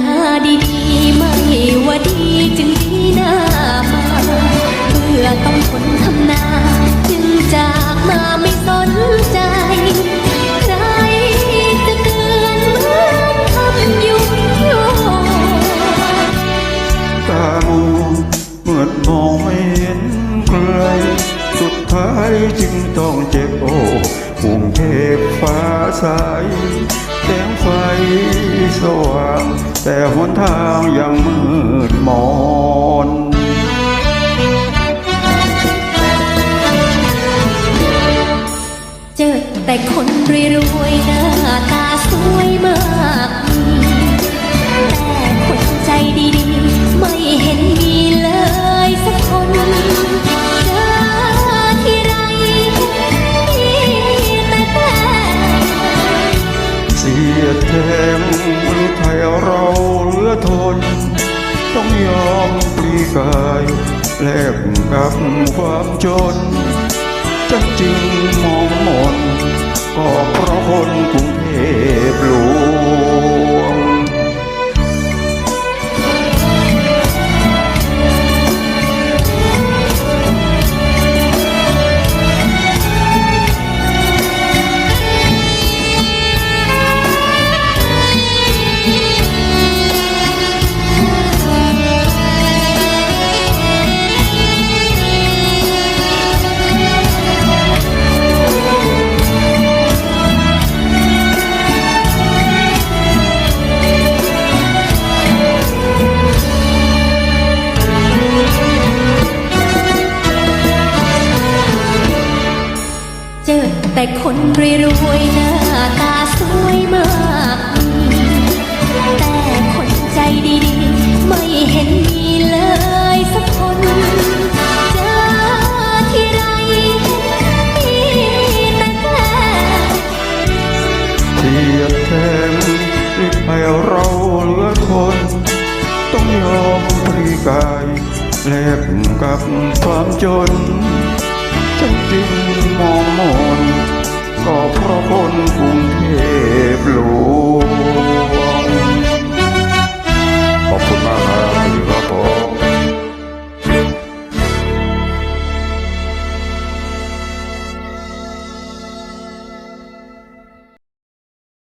าดีๆไม่ว่าดีจึงดีหน้าเพื่อต้องทนทำนาจึงจากมาไม่สนใจใคจะเตือนเหมือนคำยุยงตาบูเหมือนมองไม่เห็นใครสุดท้ายจึงต้องเจ็บโอ้กรุงเทพฟ้าใสแสงไฟสว่าง แต่หนทางยังมืดมนเจอแต่คนรวยๆหน้าตาสวยมาก ยอมปลีกายแลกกับความจนจันจึงมองมนก็เพราะคนกรุงเทพหลว แต่คนรวยๆหน้าตาสวยมาก แต่คนใจดีๆ ไม่เห็นมีเลยสักคนเจอที่ไรมีแต่แผลเสียดแทงให้เราเหลือทนต้องยอมปรีกายแลกกับความจน ฉันจึงมองมนก็เพราะคนกรุงเทพหลวง